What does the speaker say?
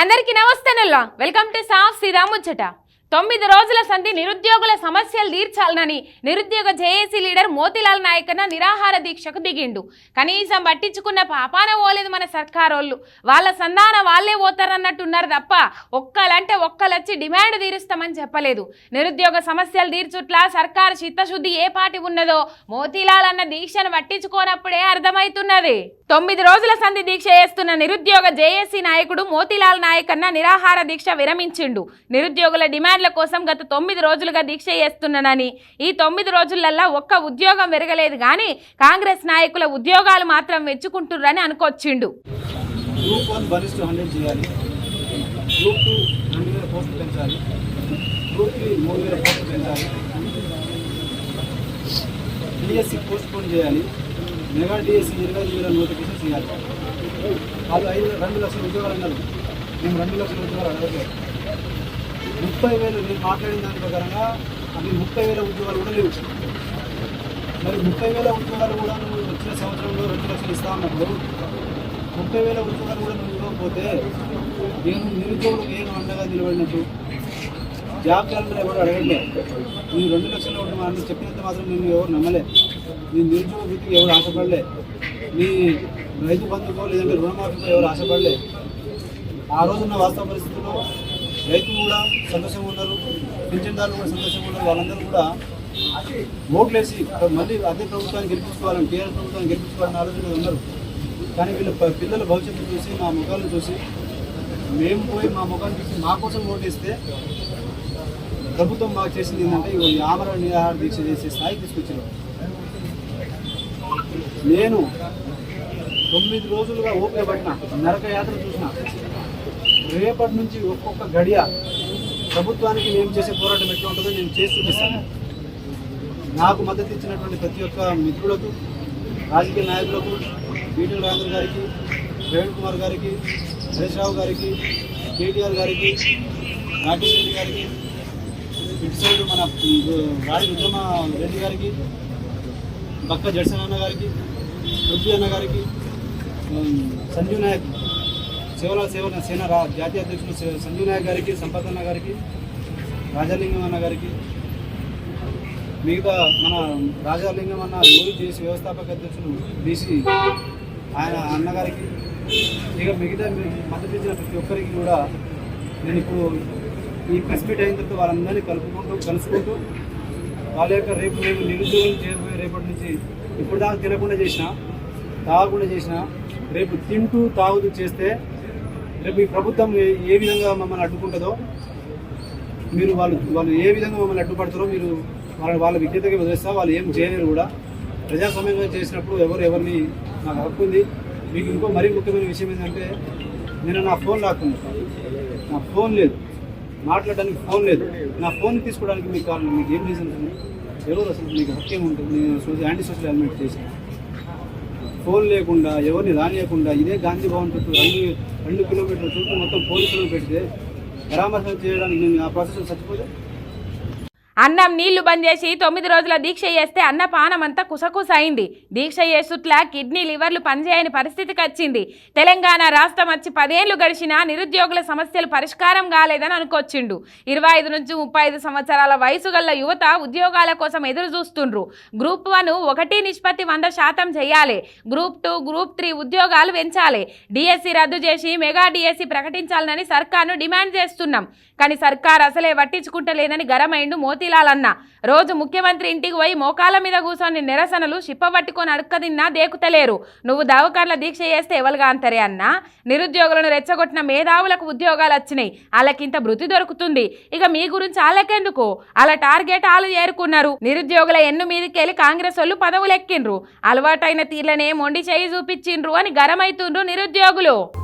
అందరికీ నమస్తే నల్లా. వెల్కమ్ టు సాఫ్ శ్రీరాముచ్చట తొమ్మిది రోజుల సంధి నిరుద్యోగుల సమస్యలు తీర్చాలనని నిరుద్యోగ జేఏసీ లీడర్ మోతిలాల్ నాయకన్న నిరాహార దీక్షకు దిగిండు. కనీసం పట్టించుకున్న పాపాన పోలేదు మన సర్కారోళ్ళు. వాళ్ళ సంధాన వాళ్ళే పోతారన్నట్టున్నారు తప్ప ఒక్కలంటే ఒక్కలొచ్చి డిమాండ్ తీరుస్తామని చెప్పలేదు. నిరుద్యోగ సమస్యలు తీర్చుట్లా సర్కారు చిత్తశుద్ధి ఏ పాటి ఉన్నదో మోతీలాల్ అన్న దీక్షను పట్టించుకోనప్పుడే అర్థమవుతున్నది. తొమ్మిది రోజుల సంధి దీక్ష చేస్తున్న నిరుద్యోగ జేఏసీ నాయకుడు మోతిలాల్ నాయకన్న నిరాహార దీక్ష విరమించిండు. నిరుద్యోగుల డిమాండ్ డిమాండ్ల కోసం గత తొమ్మిది రోజులుగా దీక్ష చేస్తున్నానని. ఈ తొమ్మిది రోజులల్లా ఒక్క ఉద్యోగం పెరగలేదు కానీ కాంగ్రెస్ నాయకుల ఉద్యోగాలు మాత్రం మెచ్చుకుంటుర్రని అనుకొచ్చిండు. డిఎస్సి పోస్ట్ పోన్ చేయాలి. మెగా డిఎస్సి ఇరవై ఐదు వేల నోటిఫికేషన్ చేయాలి. వాళ్ళు ఐదు రెండు లక్షల ఉద్యోగాలు అన్నారు. మేము రెండు లక్షల ఉద్యోగాలు అడగలేదు ముప్పై వేలు నేను మాట్లాడిన దాని ప్రకారంగా అవి ముప్పై వేల ఉద్యోగాలు కూడా లేవు. మరి ముప్పై వేల ఉద్యోగాలు కూడా నువ్వు వచ్చిన సంవత్సరంలో రెండు లక్షలు ఇస్తా ఉన్నప్పుడు ముప్పై వేల ఉద్యోగాలు కూడా నువ్వు ఇవ్వకపోతే నేను నిరుద్యోగులు నేను అండగా నిలబడినట్టు. జాబ్ క్యాలెండర్ ఎవరు అడగలే నేను రెండు లక్షలు ఉండమని చెప్పినంత మాత్రం నేను ఎవరు నమ్మలే. నీ నిరుద్యోగ వృత్తికి ఎవరు ఆశపడలే. నీ రైతు బంధుకో లేదంటే రుణమాఫీకో ఎవరు ఆశపడలే. ఆ రోజున్న వాస్తవ పరిస్థితుల్లో రైతులు కూడా సంతోషంగా ఉన్నారు పింఛన్దారులు కూడా సంతోషంగా ఉన్నారు వాళ్ళందరూ కూడా ఓట్లేసి మళ్ళీ అదే ప్రభుత్వాన్ని గెలిపించుకోవాలని టీఆర్ఎస్ ప్రభుత్వాన్ని గెలిపించుకోవాలని ఆలోచన ఉన్నారు. కానీ వీళ్ళ పిల్లల భవిష్యత్తు చూసి మా ముఖాలను చూసి మేము పోయి మా ముఖాన్ని చూసి మా కోసం ఓటేస్తే ప్రభుత్వం మాకు చేసింది ఏంటంటే ఈ ఆమరణ నిరాహార దీక్ష చేసే స్థాయికి తీసుకొచ్చిన. నేను తొమ్మిది రోజులుగా ఓపిక పట్టిన నరక యాత్ర చూసిన రేపటి నుంచి ఒక్కొక్క గడియ ప్రభుత్వానికి మేము చేసే పోరాటం ఎట్లా ఉంటుందో నేను చేసి చూపిస్తాను. నాకు మద్దతు ఇచ్చినటువంటి ప్రతి ఒక్క మిత్రులకు రాజకీయ నాయకులకు బీటీ రాజేంద్ర గారికి ప్రవీణ్ కుమార్ గారికి హరీష్ రావు గారికి కేటీఆర్ గారికి రాకేష్ రెడ్డి గారికి ఇటు సైడ్ మన రాడి రుద్రమ రెడ్డి గారికి బక్క జడ్సన్ అన్న గారికి రుద్ది అన్న గారికి సంజీవ్ నాయక్ సేవల సేవల సేన జాతీయ అధ్యక్షులు సే- సంజీవ్ నాయక్ గారికి సంపత్ అన్న గారికి రాజాలింగం అన్న గారికి మిగతా మన రాజాలింగం అన్న యూరి చేసి వ్యవస్థాపక అధ్యక్షులు బీసీ ఆయన అన్నగారికి ఇక మిగతా మీ మద్దతు ఇచ్చిన ప్రతి ఒక్కరికి కూడా నేను ఇప్పుడు ఈ ప్రెస్ మీట్ అయిన తర్వాత వాళ్ళందరినీ కలుపుకుంటూ కలుసుకుంటూ వాళ్ళ యొక్క రేపు రేపు నిరుద్యోగం చేయబోయే రేపటి నుంచి ఇప్పుడు దాకా తినకుండా చేసిన తాగకుండా చేసిన రేపు తింటూ తాగుతూ చేస్తే రేపు ఈ ప్రభుత్వం ఏ- విధంగా మమ్మల్ని అడ్డుకుంటుందో మీరు వాళ్ళు వాళ్ళు ఏ విధంగా మమ్మల్ని అడ్డుపడతారో మీరు వాళ్ళ వాళ్ళ విజ్ఞతకి వదిలేస్తా వాళ్ళు ఏం చేయలేరు కూడా. ప్రజాస్వామ్యంగా చేసినప్పుడు ఎవరు ఎవరిని నాకు హక్కు ఉంది. మీకు ఇంకో మరీ ముఖ్యమైన విషయం ఏంటంటే నేను నా ఫోన్ రాకుండా నా ఫోన్ లేదు. మాట్లాడడానికి ఫోన్ లేదు. నా ఫోన్ తీసుకోవడానికి మీకు కావాలి మీకు ఏం రీజన్ ఎవరు అసలు మీకు హక్కు ఏముంటుంది? నేను యాంటీ సోషల్ ఎలిమెంట్ చేశాను. ఫోన్ లేకుండా ఎవరిని రానియకుండా ఇదే గాంధీ భవన్ చుట్టూ రెండు రెండు కిలోమీటర్ల చుట్టూ మొత్తం పోలీసులను పెడితే పరామర్శం చేయడానికి నేను ఆ ప్రాసెస్ చచ్చిపోతే అన్నం నీళ్ళు బంద్ చేసి తొమ్మిది రోజుల దీక్ష చేస్తే అన్నపానం అంతా కుసకుస అయింది. దీక్ష చేసుట్లా కిడ్నీ లివర్లు పనిచేయని పరిస్థితికి వచ్చింది. తెలంగాణ రాష్ట్రం వచ్చి పదేళ్ళు గడిచినా నిరుద్యోగుల సమస్యలు పరిష్కారం కాలేదని అనుకొచ్చిండు. ఇరవై ఐదు నుంచి ముప్పై ఐదు సంవత్సరాల వయసు గల యువత ఉద్యోగాల కోసం ఎదురు చూస్తుండ్రు. గ్రూప్ వన్ ఒకటి నిష్పత్తి వంద శాతం చేయాలి. గ్రూప్ టూ గ్రూప్ త్రీ ఉద్యోగాలు పెంచాలి. డిఎస్సి రద్దు చేసి మెగా డిఎస్సి ప్రకటించాలని సర్కార్ను డిమాండ్ చేస్తున్నాం. కానీ సర్కార్ అసలే పట్టించుకుంటలేదని గరమైండు మోతి అన్న రోజు ముఖ్యమంత్రి ఇంటికి పోయి మోకాల మీద కూర్చొని నిరసనలు పట్టుకొని అడుక్కదిన్నా దేకుతలేరు. నువ్వు దావకార్ల దీక్ష చేస్తే ఎవరుగా అంతరే అన్న? నిరుద్యోగులను రెచ్చగొట్టిన మేధావులకు ఉద్యోగాలు వచ్చినాయి. వాళ్ళకింత భృతి దొరుకుతుంది. ఇక మీ గురించి వాళ్ళకెందుకు అలా టార్గెట్ వాళ్ళు చేరుకున్నారు. నిరుద్యోగుల ఎన్ను మీదకెళ్ళి కాంగ్రెస్ వాళ్ళు పదవులు ఎక్కిండ్రు అలవాటైన తీర్లనే మొండి చేయి చూపించిండ్రు అని గరమైతుండ్రు నిరుద్యోగులు.